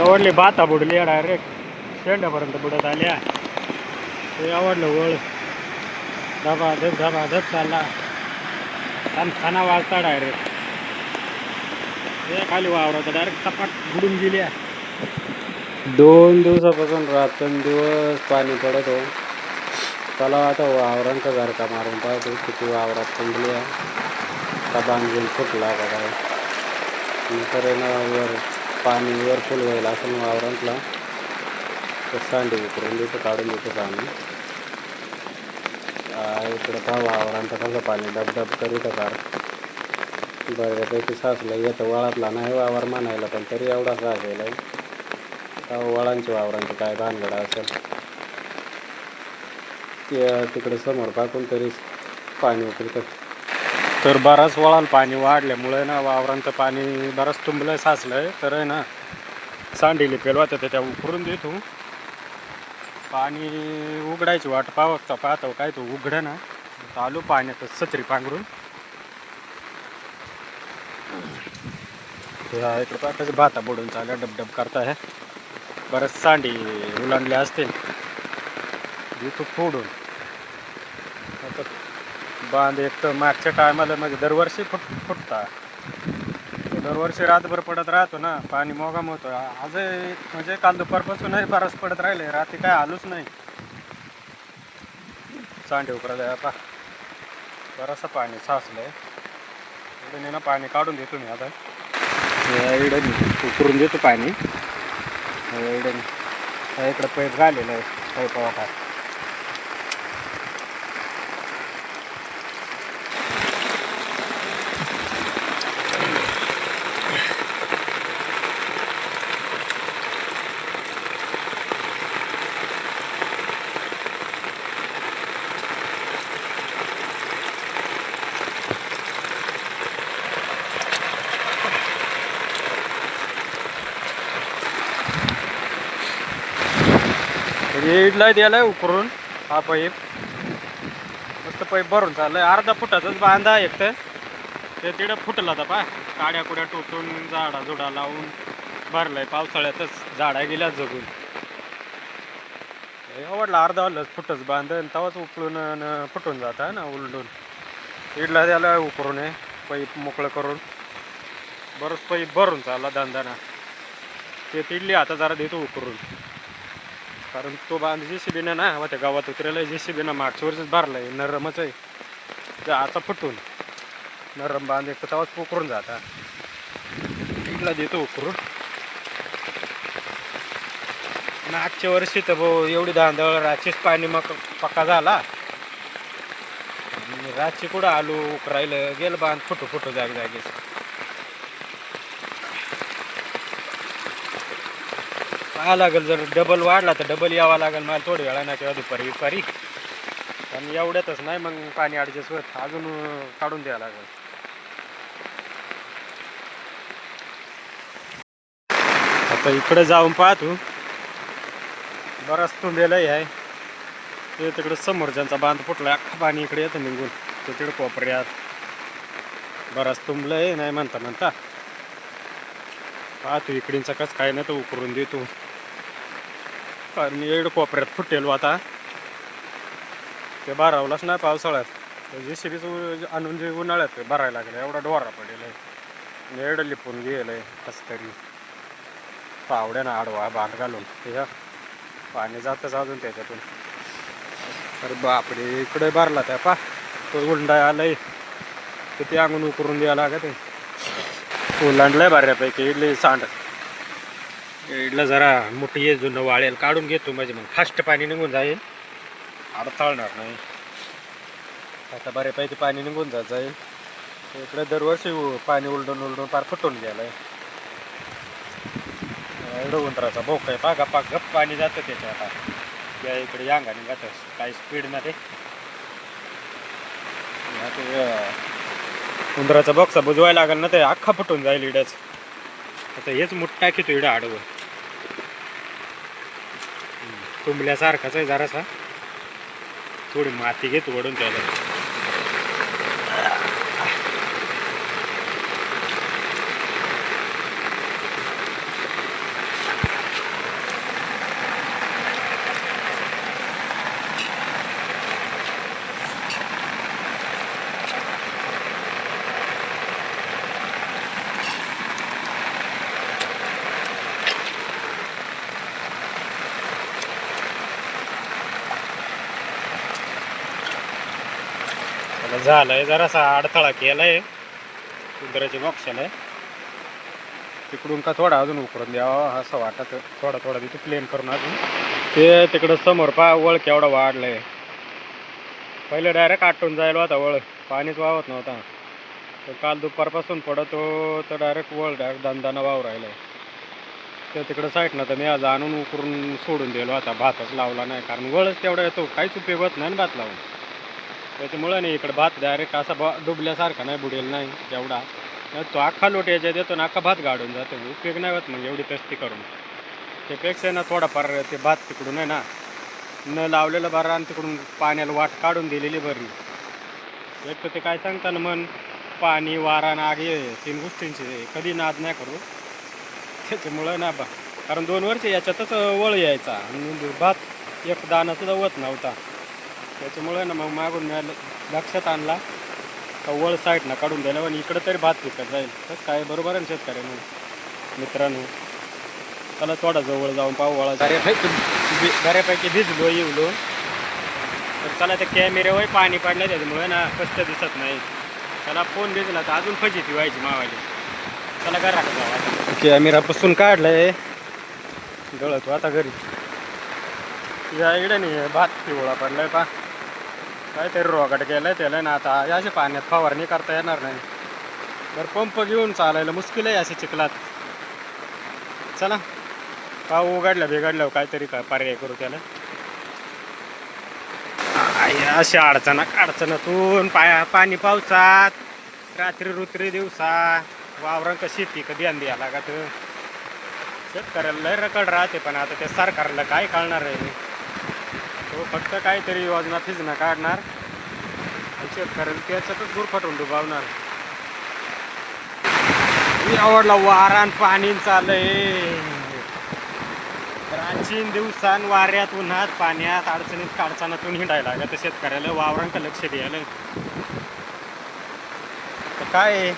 आवडली बाता बुडली डायरेक्ट शेंड्यापर्यंत बुडत आल्या ते आवडलं वळ. धबा धब धबा धब चालला. खाना वाजता डायरेक्ट हे खाली वावरात डायरेक्ट सपाट बुडून गेल्या दोन दिवसापासून रात्रंदिवस पाणी पडत हो चला आता वावरांचा घर का मारून पाहतो किती वावरात पडली आहे. का बांधून फुटला का काय नंतर आहे ना वर. पाणी वर फुल व्हायला असं वावरांतला तर सांडी उकरून देतो काढून देतो पाणी. इकडं पहा वावरांचं कसं पाणी डबडब करीत कार बऱ्यापैकी साचलं येतं वळातला नाही वावर म्हणायला पण तरी एवढा साचेला का हो, वळांची वावरांची काय भानगडा असेल. ते तिकडे समोर पाकून तरी पाणी उकळतं. तर बराच वळान पाणी वाढल्यामुळे ना वावरांचं पाणी बरंच तुंबलं साचलंय. तर आहे ना सांडीले पेलवात ते त्या उकरून देतो. पाणी उघडायची वाट पावता पाहतो काय तो उघडं ना चालू पाण्यात सचरी पांघरून. इकडे भाता बुडून चालल्या डबडब करता आहे बरंच सांडी उलांडल्या असते. तू फोडून. बांध एक तर मागच्या टायमाला म्हणजे दरवर्षी फुट फुटता. दरवर्षी रातभर पडत राहतो ना पाणी मोगाम होतं. आज म्हणजे काल दुपारपासूनही बराच पडत राहिले. रात्री काय आलोच नाही. सांडे उकरायला आता बरंचसं पाणी साचलंय. इकडे ना पाणी काढून देतो मी आता. या उकरून देतो पाणी. इडन इकडं पैप घालेलं आहे. पैप वाटा इडला द्यायला उकरून. हा पाईप मस्त पाईप भरून चाललंय. अर्धा फुटाचाच बांधा एक तर. ते तिकडं फुटला होता पा काड्या कुड्या टोचून झाडा झुडा लावून. भरलाय पावसाळ्यातच. झाडा गेल्या जगून. आवडला अर्धा वाजलं फुटच बांध. तवाच उकळून फुटून जाता ना उलटून. इडला द्यायला उकरून आहे पाईप मोकळं करून. बरंच पाईप भरून चालला दांदाना ते तिडली आता जरा देतो उकरून. कारण तो बांध जे सी बीनं ना त्या गावात उतरेला जे सी बीनं मागच्या वर्षीच भरलाय नरमच आहे. ते आता फुटून. नरम बांध एक तर तेव्हाच पोकरून जाता तिला देतो उकरून. मागच्या वर्षी तर भाऊ एवढी धांदळ रातचीच पाणी मग पक्का झाला. रातची कुठं आलो उकरायला गेलं बांध फुटू फुटू जागे जागेच. पाहा लागेल जर डबल वाढला तर डबल यावा लागेल. मला थोड्या वेळानं किंवा दुपारी दुपारी. आणि एवढ्यातच नाही मग पाणी ॲडजस्ट होत. अजून काढून द्यावं लागेल. आता इकडे जाऊन पाहतो. बराच तुंबेलाही आहे. ते तिकडे समोरच्यांचा बांध फुटला. अख्खा पाणी इकडे येतं निघून. ते तिकडे कोपऱ्यात. बराच तुंबलंय नाही म्हणता म्हणता. पाहतो इकडींचा कस काय नाही तर उकरून देतो. कारण एड कोपऱ्यात फुटेल आता. ते भरावलाच नाही पावसाळ्यात. जे शिबीच आणून जे उन्हाळ्यात ते भरायला लागलं. एवढा डोरा पडेल. आहे एड लिपून गेलं आहे कसं तरी. पावड्यानं आडवा बांध घालून. ते ह्या पाणी जातच अजून त्याच्यातून. अरे बापरे इकडे भरला त्या पा. तो उंडा आलाय. तर ते अंगून उकरून द्यायला लागत आहे. बऱ्यापैकी. इडली सांड इडलं जरा मोठी ये जुनं वाळेल काढून घेतो म्हणजे मग फास्ट पाणी निघून जाईल. अडथळणार नाही. आता बऱ्यापैकी पाणी निघून जात जाईल. इकडे दरवर्षी उ- पाणी उलटून उलटून पार फुटून गेलं आहे उंदराचा भोक आहे. पागा पाक गप पाणी जातं त्याच्या आता. या इकडे अंगाने जातं. काही स्पीड नाही उंदराचा बॉक्सा बुजवायला लागेल ना ते. अख्खा फुटून जाईल इडच. आता हेच मुठ टाकीतो इडं आडवं. तुंबल्यासारखाच आहे जरासा. थोडी माती घेत वडून त्याला. झालंय जरासा अडथळा केलाय. कुत्र्याच्या आहे. तिकडून का थोडा अजून उकरून द्यावा असं वाटत. थोडा थोडा तिथे प्लेन करून अजून. ते तिकडं समोर पा वळ केवढा वाढलंय. पहिले डायरेक्ट आटून जायला होता वळ पाणीच वाहत नव्हता. तर काल दुपारपासून पडतो तर डायरेक्ट वळ डायरेक्ट दणदाना वाव राहिलाय. तर तिकडं साईडनं तर मी आज आणून उकरून सोडून दिलो आता भातच लावला नाही कारण वळच तेवढा येतो काहीच उपयोग होत नाही भात लावून. त्याच्यामुळं नाही इकडं भात डायरेक्ट असा बा डुबल्यासारखा नाही बुडेल नाही एवढा. नाही तो अख्खा लोट याच्यात येतो ना अख्खा भात गाडून जातो. उपयोग नाही होत मग एवढी तस्ती करून. त्यापेक्षा ना थोडाफार ते भात तिकडून आहे ना न लावलेलं बरं आणि तिकडून पाण्याला वाट काढून दिलेली बरी. एक तर ते काय सांगता ना मन पाणी वारा नाग हे तीन गोष्टींची कधी नाद नाही करू. त्याच्यामुळं ना बा. कारण दोन वर्ष याच्यातच वळ यायचा. आणि भात एक दाणा सुद्धा होत नव्हता. त्याच्यामुळे ना मग मागून मी लक्षात आणला. का वळ साईडनं काढून दिलं आणि इकडं तरी भात पिकत जाईल. तसं काय बरोबर आहे ना शेतकऱ्यांनो मित्रांनो चला थोडा जवळ जाऊन पाहू वळा. बऱ्यापैकी बऱ्यापैकी भिजलो येऊलो तर चला त्या कॅमेऱ्यावर पाणी पडलं त्याच्यामुळे ना स्पष्ट दिसत नाही. त्याला फोन भिजला तर अजून फजिती व्हायची मावाली. चला घरा जाऊ आता कॅमेरापासून काढलाय. गळतो आता घरी. या इकडे नाही भात पिवळा पडलाय पा काहीतरी रोगट केलाय त्याला ना आता असे पाण्यात फवारणी करता येणार नाही. तर पंप घेऊन चालायला मुश्किल आहे असे चिखलात. चला पाव उघडलं बिघडल्यावर काहीतरी का पर्याय करू त्याला. अशा अडचणात अडचणातून पाया पाणी पावसात रात्री रुत्री दिवसा वावरांक शेती कधी अंधी आला का तर शेतकऱ्याला रकड राहते पण आता त्या सरकारला काय कळणार आहे? हो, फक्त काहीतरी योजना फिजना काढणार. आणि शेतकऱ्याला त्याच्यातच गुरफटून डुबावणार. मी आवडला वारान पाणी चालय प्राचीन दिवसान वाऱ्यात उन्हात पाण्यात अडचणीत काढचानातून हिंडायला लागत. शेतकऱ्याला वावरांक लक्ष द्यायला. तर काय? आहे?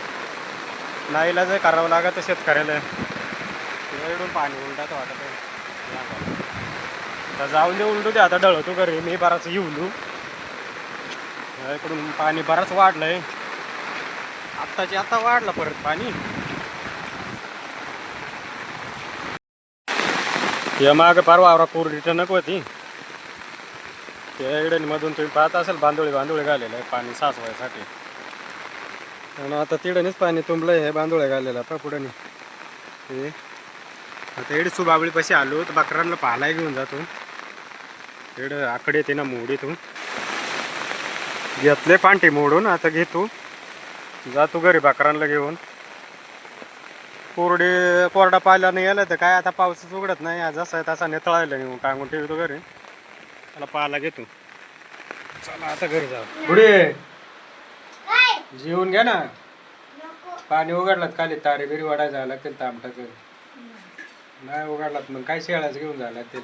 नाईला जर करावं लागत शेतकऱ्याला. वेळून पाणी उलटात वाटत आहे आता जाऊन दे उलटू दे आता डळतो घरी. मी बराच येऊलू इकडून पाणी बराच वाढलंय. आत्ताची आता वाढलं परत पाणी. या माग परवा कोरडी नको होती. त्या इडणीमधून तुम्ही पाहत असेल बांधोळी बांधोळी घालेलं आहे पाणी साचवायसाठी. आणि आता तिडणीच पाणी तुंबलंय हे बांधोळ्या घालेलं पा पुढे. आता एडी इकडे सुबाबळीपाशी आलो तर बकरांना पाहायला घेऊन जातो. इकडं आकडे येते ना मोडीतून. घेतले पांठी मोडून आता घेतो. जातो घरी बकरांना घेऊन. कोरडे कोरडा पाहिला नाही गेला तर काय आता पाऊसच उघडत नाही. आज जसा आहे तसा नेतळायला नेऊन टांगून ठेवतो घरी. त्याला पाहायला घेतो. चला आता घरी जाऊ. पुढे जेवून घ्या ना. पाणी उघडलं खाली. तारे बिरी वाढायला जायला लागतील तामटाचं नाही उघडलात मग काय शेळ्याच घेऊन जायला लागतील?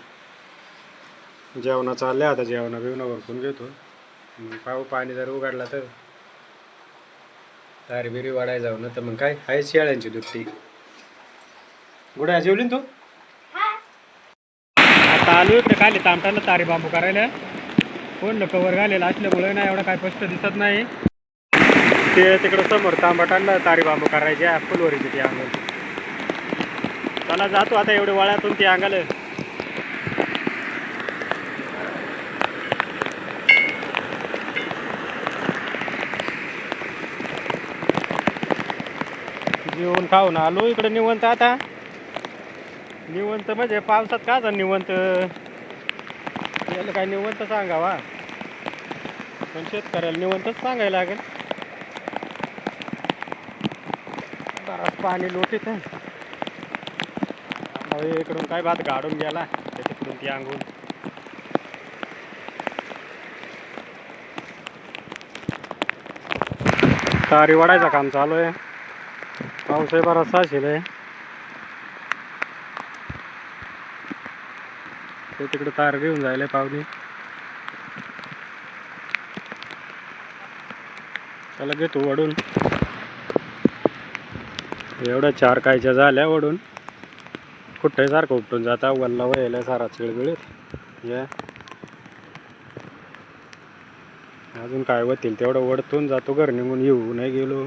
जेवणा चालले आता जेवणा बिवणं भरपून घेतो. मग पाहू पाणी जर उघडला तर. तारी बिरी वाढाय जाऊ ना तर मग काय? आहे शेळ्यांची दुट्टी गुड्या जेवली ना तू? आता आलो इकडे खाली तामटाला तारी बांबू करायला. कोण कवर घालेला असल्यामुळे ना एवढा काय स्पष्ट दिसत नाही. ते तिकडं समोर तांबटांना तारी बांबू करायचे फुलवरीची ती अंगल चला जातो आता एवढे वळ्यातून ती अंगाल. जेवण खाऊन आलो इकडे निवंत आता. निवंत म्हणजे पावसात का जा निवंत? याला काय निवंत सांगावा? पण शेतकऱ्याला निवंतच सांगायला लागेल. बराच पाणी लोटीत इकडून काय भात गाडून गेला त्याच्याकडून ती अंगून तारी वाढायचं काम चालू आहे. पाऊस आहे आहे ते तिकडे तार घेऊन जायला पाहुणे चला घेतो वडून एवढ्या चार कायच्या झाल्या वडून कुठे सारखं उपटून जाता वल्ला वयाला सारा चिळबिळीत या अजून काय होतील तेवढं वडतून जातो घर निघून येऊ नाही गेलो